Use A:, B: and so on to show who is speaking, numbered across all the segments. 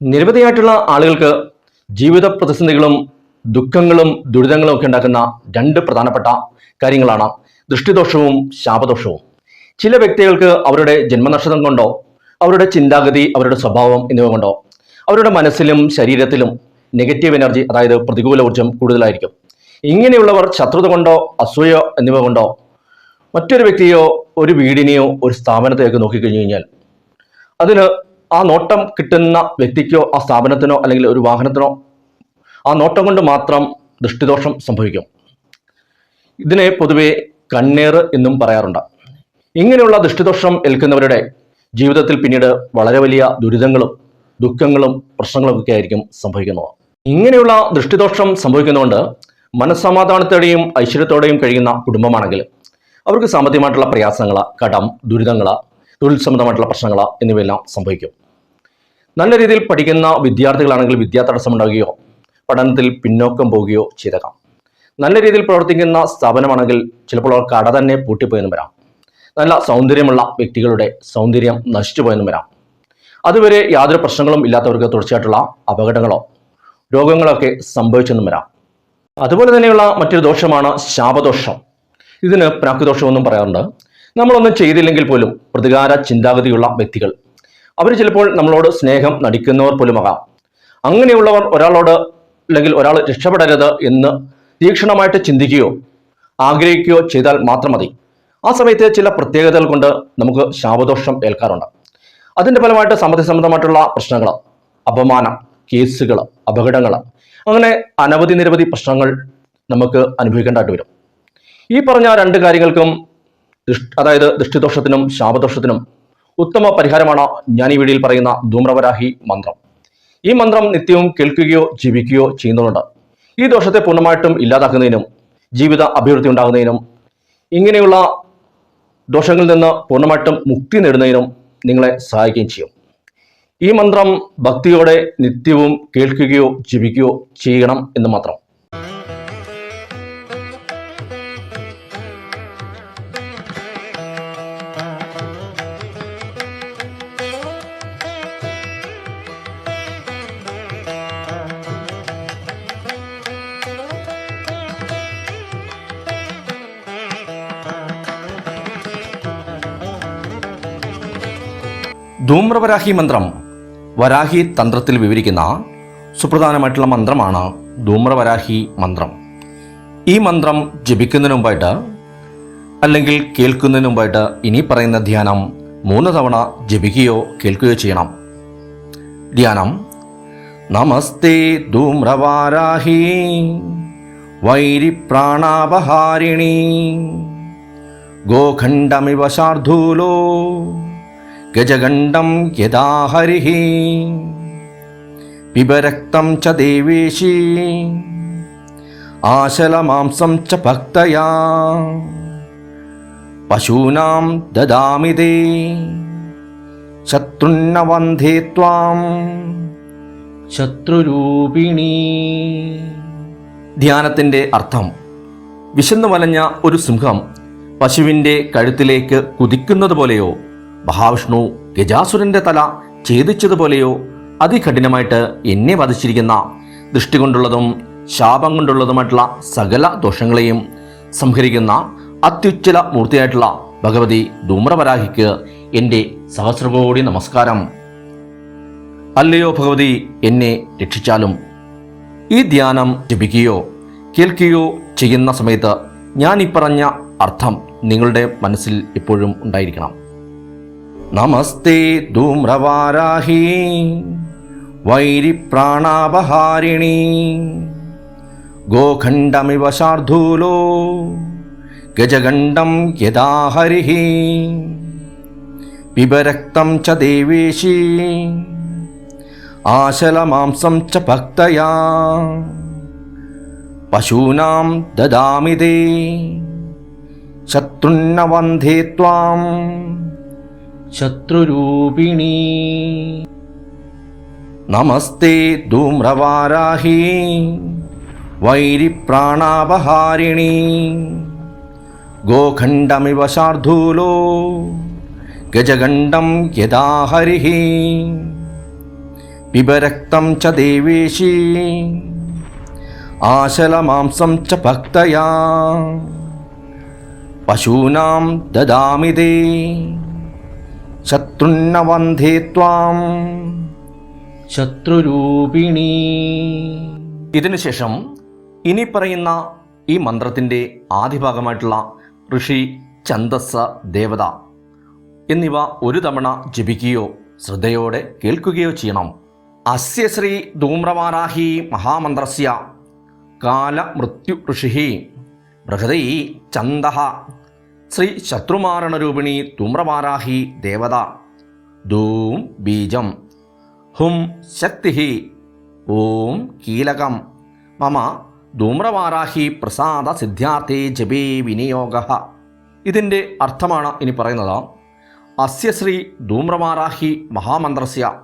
A: നിരവധിയായിട്ടുള്ള ആളുകൾക്ക് ജീവിത പ്രതിസന്ധികളും ദുഃഖങ്ങളും ദുരിതങ്ങളും ഒക്കെ ഉണ്ടാക്കുന്ന രണ്ട് പ്രധാനപ്പെട്ട കാര്യങ്ങളാണ്. ദൃഷ്ടിദോഷവും ശാപദോഷവും. ചില വ്യക്തികൾക്ക് അവരുടെ ജന്മനക്ഷത്രം കൊണ്ടോ അവരുടെ ചിന്താഗതി അവരുടെ സ്വഭാവം എന്നിവ കൊണ്ടോ അവരുടെ മനസ്സിലും ശരീരത്തിലും നെഗറ്റീവ് എനർജി അതായത് പ്രതികൂല ഊർജം കൂടുതലായിരിക്കും. ഇങ്ങനെയുള്ളവർ ശത്രുത കൊണ്ടോ അസൂയോ എന്നിവ കൊണ്ടോ മറ്റൊരു വ്യക്തിയോ ഒരു വീടിനെയോ ഒരു സ്ഥാപനത്തെയൊക്കെ നോക്കിക്കഴിഞ്ഞു കഴിഞ്ഞാൽ അതിന് ആ നോട്ടം കിട്ടുന്ന വ്യക്തിക്കോ ആ സ്ഥാപനത്തിനോ അല്ലെങ്കിൽ ഒരു വാഹനത്തിനോ ആ നോട്ടം കൊണ്ട് മാത്രം ദൃഷ്ടിദോഷം സംഭവിക്കും. ഇതിനെ പൊതുവെ കണ്ണേറ് എന്നും പറയാറുണ്ട്. ഇങ്ങനെയുള്ള ദൃഷ്ടിദോഷം ഏൽക്കുന്നവരുടെ ജീവിതത്തിൽ പിന്നീട് വളരെ വലിയ ദുരിതങ്ങളും ദുഃഖങ്ങളും പ്രശ്നങ്ങളും ഒക്കെ ആയിരിക്കും സംഭവിക്കുന്നത്. ഇങ്ങനെയുള്ള ദൃഷ്ടിദോഷം സംഭവിക്കുന്നതുകൊണ്ട് മനസ്സമാധാനത്തോടെയും ഐശ്വര്യത്തോടെയും കഴിയുന്ന കുടുംബമാണെങ്കിൽ അവർക്ക് സാമ്പത്തികമായിട്ടുള്ള പ്രയാസങ്ങൾ കടം ദുരിതങ്ങൾ തൊഴിൽ സംബന്ധമായിട്ടുള്ള പ്രശ്നങ്ങൾ എന്നിവയെല്ലാം സംഭവിക്കും. നല്ല രീതിയിൽ പഠിക്കുന്ന വിദ്യാർത്ഥികളാണെങ്കിൽ വിദ്യാതടസ്സം ഉണ്ടാകുകയോ പഠനത്തിൽ പിന്നോക്കം പോവുകയോ ചെയ്തേക്കാം. നല്ല രീതിയിൽ പ്രവർത്തിക്കുന്ന സ്ഥാപനമാണെങ്കിൽ ചിലപ്പോൾ അവർ കട തന്നെ പൂട്ടിപ്പോയെന്നും വരാം. നല്ല സൗന്ദര്യമുള്ള വ്യക്തികളുടെ സൗന്ദര്യം നശിച്ചു പോയെന്നും വരാം. അതുവരെ യാതൊരു പ്രശ്നങ്ങളും ഇല്ലാത്തവർക്ക് തുടർച്ചയായിട്ടുള്ള അപകടങ്ങളോ രോഗങ്ങളൊക്കെ സംഭവിച്ചെന്നും വരാം. അതുപോലെ തന്നെയുള്ള മറ്റൊരു ദോഷമാണ് ശാപദോഷം. ഇതിന് പ്രാക്കുദോഷമെന്നും പറയാറുണ്ട്. നമ്മളൊന്നും ചെയ്തില്ലെങ്കിൽ പോലും പ്രതികാര ചിന്താഗതിയുള്ള വ്യക്തികൾ. അവർ ചിലപ്പോൾ നമ്മളോട് സ്നേഹം നടിക്കുന്നവർ പോലുമാകാം അങ്ങനെയുള്ളവർ ഒരാളോട് അല്ലെങ്കിൽ ഒരാൾ രക്ഷപ്പെടരുത് എന്ന് തീക്ഷണമായിട്ട് ചിന്തിക്കുകയോ ആഗ്രഹിക്കുകയോ ചെയ്താൽ മാത്രം മതി. ആ സമയത്ത് ചില പ്രത്യേകതകൾ കൊണ്ട് നമുക്ക് ശാപദോഷം ഏൽക്കാറുണ്ട്. അതിന്റെ ഫലമായിട്ട് സമ്മതിസംബന്ധമായിട്ടുള്ള പ്രശ്നങ്ങൾ അപമാനം കേസുകൾ അപകടങ്ങൾ അങ്ങനെ അനവധി നിരവധി പ്രശ്നങ്ങൾ നമുക്ക് അനുഭവിക്കേണ്ടതായിട്ട് വരും. ഈ പറഞ്ഞ രണ്ട് കാര്യങ്ങൾക്കും അതായത് ദൃഷ്ടിദോഷത്തിനും ശാപദോഷത്തിനും ഉത്തമ പരിഹാരമാണ് ഞാൻ ഈ വീഡിയോയിൽ പറയുന്ന ധൂമ്രവരാഹി മന്ത്രം. ഈ മന്ത്രം നിത്യവും കേൾക്കുകയോ ജീവിക്കുകയോ ചെയ്യുന്നതുകൊണ്ട് ഈ ദോഷത്തെ പൂർണമായിട്ടും ഇല്ലാതാക്കുന്നതിനും ജീവിത അഭിവൃദ്ധി ഉണ്ടാകുന്നതിനും ഇങ്ങനെയുള്ള ദോഷങ്ങളിൽ നിന്ന് പൂർണമായിട്ടും മുക്തി നേടുന്നതിനും നിങ്ങളെ സഹായിക്കുകയും ചെയ്യും. ഈ മന്ത്രം ഭക്തിയോടെ നിത്യവും കേൾക്കുകയോ ജീവിക്കുകയോ ചെയ്യണം എന്ന് മാത്രം. ധൂമ്രവരാഹി മന്ത്രം. വരാഹി തന്ത്രത്തിൽ വിവരിക്കുന്ന സുപ്രധാനമായിട്ടുള്ള മന്ത്രമാണ് ധൂമ്രവരാഹി മന്ത്രം. ഈ മന്ത്രം ജപിക്കുന്നതിന് മുമ്പായിട്ട് അല്ലെങ്കിൽ കേൾക്കുന്നതിന് മുമ്പായിട്ട് ഇനി പറയുന്ന ധ്യാനം മൂന്ന് തവണ ജപിക്കുകയോ കേൾക്കുകയോ ചെയ്യണം. ധ്യാനം നമസ്തേ ധൂമ്രവാരാഹി വൈരിപ്രാണാപഹാരിണി ഗോഖണ്ഡമിവ ശാർദൂലോ ഗജഗണ്ഡം യഥാ ഹരിः. പിബരക്തം ച ദേവേശി. ആശലമാംസം ച ഭക്തയാ. പശൂനാം ദദാമി തേ. ശത്രുണ്ണ വന്ധേ ത്വാം. ശത്രുരൂപിണി. ധ്യാനത്തിന്റെ അർത്ഥം. വിശന്നു വലഞ്ഞ ഒരു സിംഹം പശുവിന്റെ കഴുത്തിലേക്ക് കുതിക്കുന്നത് പോലെയോ മഹാവിഷ്ണു ഗജാസുരന്റെ തല ഛേദിച്ചതുപോലെയോ അതികഠിനമായിട്ട് എന്നെ വധിച്ചിരിക്കുന്ന ദൃഷ്ടി കൊണ്ടുള്ളതും ശാപം കൊണ്ടുള്ളതുമായിട്ടുള്ള സകല ദോഷങ്ങളെയും സംഹരിക്കുന്ന അത്യുച്ചല മൂർത്തിയായിട്ടുള്ള ഭഗവതി ധൂമ്രവരാഹിക്ക് എന്റെ സഹസ്രകോടി നമസ്കാരം. അല്ലയോ ഭഗവതി എന്നെ രക്ഷിച്ചാലും ഈ ധ്യാനം ജപിക്കുകയോ കേൾക്കുകയോ ചെയ്യുന്ന സമയത്ത് ഞാൻ ഈ പറഞ്ഞ അർത്ഥം നിങ്ങളുടെ മനസ്സിൽ എപ്പോഴും ഉണ്ടായിരിക്കണം. നമസ്തേ ധൂമ്രവാരാഹി. വൈരിപ്രാണാപഹാരിണി. ഗോഖണ്ഡമിവ ശാർദൂലോ. ഗജഖണ്ഡം യഥാ ഹരിः പിബരക്തം ച ദേവേശി. ആശലമാംസം ച ഭക്തയാ. പശൂനാം ദദാമി തേ ശത്രുന്ന വന്ധേ ശത്രുരൂപിണി. നമസ്തേ ധൂമ്രവാരാഹി. വൈരിപ്രാണാപഹാരിണി. ഗോഖണ്ഡമിവ ശാർദൂലോ. ഗജഖണ്ഡം യഥാ ഹരിः പിബരക്തം ച ദേവേശി. ആശലമാംസം ച ഭക്തയാ. പശൂനാം ദദാമി ശത്രുന്ന വന്ധേ ത്വാം. ശത്രുരൂപിണി. ഇതിനുശേഷം ഇനി പറയുന്ന ഈ മന്ത്രത്തിന്റെ ആദ്യഭാഗമായിട്ടുള്ള ഋഷി ഛന്ദസ് ദേവത എന്നിവ ഒരു തവണ ജപിക്കുകയോ ശ്രദ്ധയോടെ കേൾക്കുകയോ ചെയ്യണം. അസ്യ ശ്രീ ധൂമ്രവാരാഹി മഹാമന്ത്രസ്യ. കാലമൃത്യു ഋഷി ബൃഹദൈ ചന്ദ ശ്രീ ശത്രുമാരണരൂപിണി തുമ്രവാരാഹി ദേവത. ധൂം ബീജം. ഹും ശക്തി ഓം കീലകം. മമ ധൂമ്രവാരാഹി പ്രസാദ സിദ്ധാർത്ഥി ജപേ വിനിയോഗ. ഇതിന്റെ അർത്ഥമാണ് ഇനി പറയുന്നത് അസ്യ ശ്രീ ധൂമ്രവാരാഹി മഹാമന്ത്രസ്യ.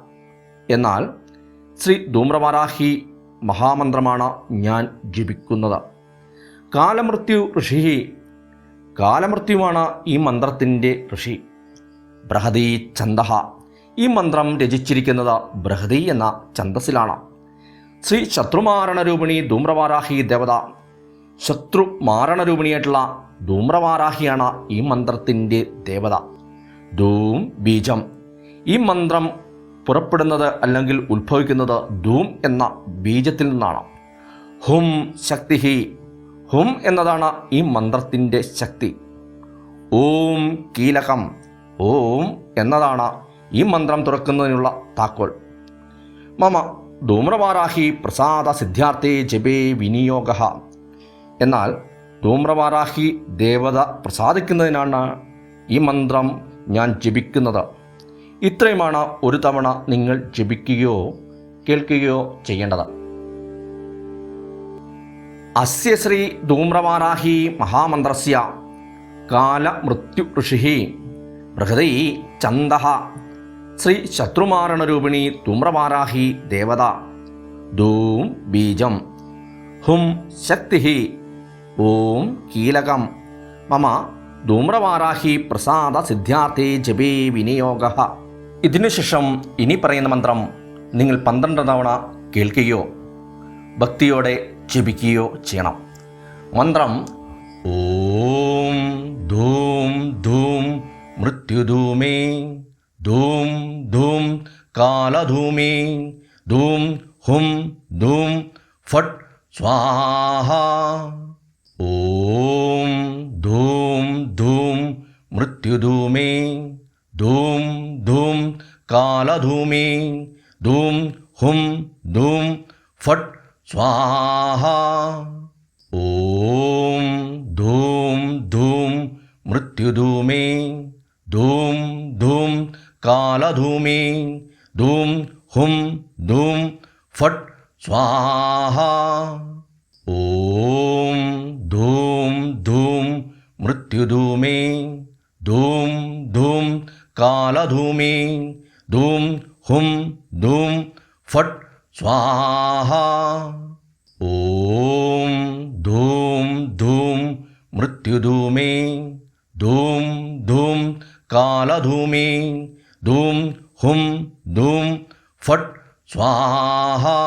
A: എന്നാൽ ശ്രീ ധൂമ്രവാരാഹി മഹാമന്ത്രമാണ് ഞാൻ ജപിക്കുന്നത്. കാലമൃത്യു ഋഷി കാലമൃത്യുവാണ് ഈ മന്ത്രത്തിന്റെ ഋഷി. ബൃഹതി ഛന്ദഹ. ഈ മന്ത്രം രചിച്ചിരിക്കുന്നത് ബൃഹദി എന്ന ഛന്ദസ്സിലാണ്. ശ്രീ ശത്രുമാരണരൂപിണി ധൂമ്രവാരാഹി ദേവത. ശത്രു മാരണരൂപിണിയായിട്ടുള്ള ധൂമ്രവാരാഹിയാണ് ഈ മന്ത്രത്തിന്റെ ദേവത. ധൂം ബീജം. ഈ മന്ത്രം പുറപ്പെടുന്നത് അല്ലെങ്കിൽ ഉത്ഭവിക്കുന്നത് ധൂം എന്ന ബീജത്തിൽ നിന്നാണ്. ഹും ശക്തി ഹും എന്നതാണ് ഈ മന്ത്രത്തിന്റെ ശക്തി. ഓം കീലകം ഓം എന്നതാണ് ഈ മന്ത്രം തുറക്കുന്നതിനുള്ള താക്കോൽ. മമ ധൂമ്രവാരാഹി പ്രസാദ സിദ്ധാർത്ഥേ ജപേ വിനിയോഗ. എന്നാൽ ധൂമ്രവാരാഹി ദേവത പ്രസാദിക്കുന്നതിനാണ് ഈ മന്ത്രം ഞാൻ ജപിക്കുന്നത്. ഇത്രയുമാണ് ഒരു തവണ നിങ്ങൾ ജപിക്കുകയോ കേൾക്കുകയോ ചെയ്യേണ്ടത്. അസ്യ ശ്രീ ധൂമ്രവാരാഹി മഹാമന്ത്രസ്യ. കാലമൃത്യു ഋഷി ബൃഹദൈ ചന്ദ ശ്രീ ശത്രുമാരണരൂപിണി ധൂമ്രവാരാഹി ദേവത. ധൂം ബീജം. ഹും ശക്തി ഓം കീലകം. മമ ധൂമ്രവാരാഹി പ്രസാദ സിദ്ധാർത്ഥേ ജപേ വിനിയോഗ. ഇതിനുശേഷം ഇനി പറയുന്ന മന്ത്രം നിങ്ങൾ പന്ത്രണ്ട് തവണ കേൾക്കുകയോ ഭക്തിയോടെ ജപിക്കുകയോ ചെയ്യണം. മന്ത്രം ഓം ധൂം ധൂം മൃത്യുധൂമേ ധൂം ധൂം കാലധൂമേ ധൂം ഹും ധൂം ഫട്ട് സ്വാഹ. ഓം ധൂം ധൂം മൃത്യുധൂമേ ധൂം ധൂം കാലധൂമേ ധൂം ഹും ധൂം ഫട്ട് സ്വാഹ ഓം ധൂം ധൂം മൃത്യുധൂമേ ധൂം ധൂം കാലധൂമേ ധൂം ഹും ധൂം ഫട്ട് സ്വാഹ ഓം ധൂം ധൂം മൃത്യുധൂമേ ധൂം ധൂം കാലധൂമേ ധൂം ഹും ധൂം ഫട്ട് സ്വാഹ ॐ धूं धूं मृत्युधूमे धूं धूं कालधूमे धूं हुं धूं फट् स्वाहा।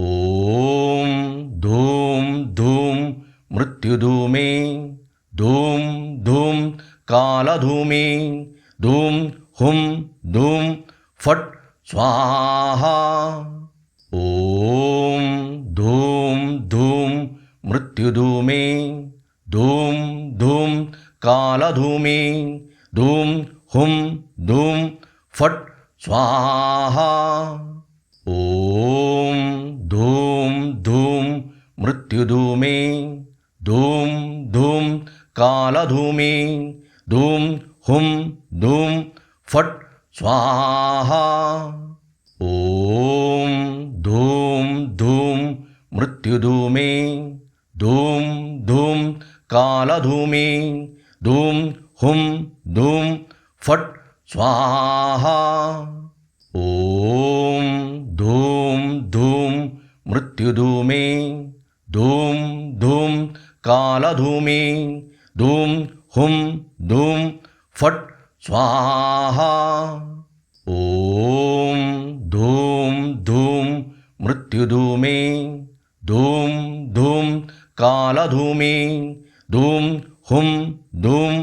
A: ॐ धूं धूं मृत्युधूमे धूं धूं कालधूमे धूं हुं धूं फट् स्वाहा। ॐ धूं धूं मृत्युधूमे धूं धूं कालधूमे धूं हुं धूं फट् स्वाहा। ॐ धूं धूं मृत्युधूमे धूं धूं कालधूमे धूं हुं धूं फट् स्वाहा। ॐ धूं धूं മൃത്യുധൂമേ ധൂം ധൂം കാലധൂമേ ധൂം ഹും ധൂം ഫട്ട് സ്വാഹ ഓം ധൂം ധൂം മൃത്യുധൂമേ ധൂം ധൂം കാലധൂമേ ധൂം ഹും ധൂം ഫട്ട് സ്വാഹ ഓം ധൂം ധൂം മൃത്യുധൂമേ ധൂം ധൂം കാലധൂമി ധൂം ഹും ധൂം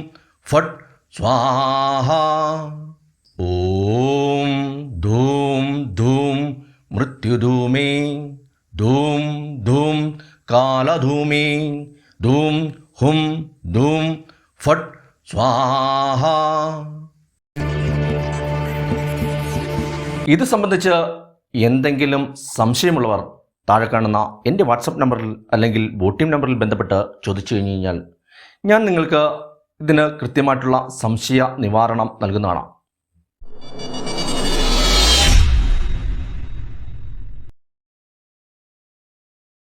A: ഫട് സ്വാഹ ഓം ധൂം ധൂം മൃത്യുധൂമി ധൂം ധൂം കാലധൂമി ധൂം ഹും ധൂം ഫട് സ്വാഹ. ഇത് സംബന്ധിച്ച് എന്തെങ്കിലും സംശയമുള്ളവർ താഴെ കാണുന്ന എന്റെ വാട്സപ്പ് നമ്പറിൽ അല്ലെങ്കിൽ വോട്ടിംഗ് നമ്പറിൽ ബന്ധപ്പെട്ട് ചോദിച്ചു കഴിഞ്ഞ് കഴിഞ്ഞാൽ ഞാൻ നിങ്ങൾക്ക് ഇതിന് കൃത്യമായിട്ടുള്ള സംശയ നിവാരണം നൽകുന്നതാണ്.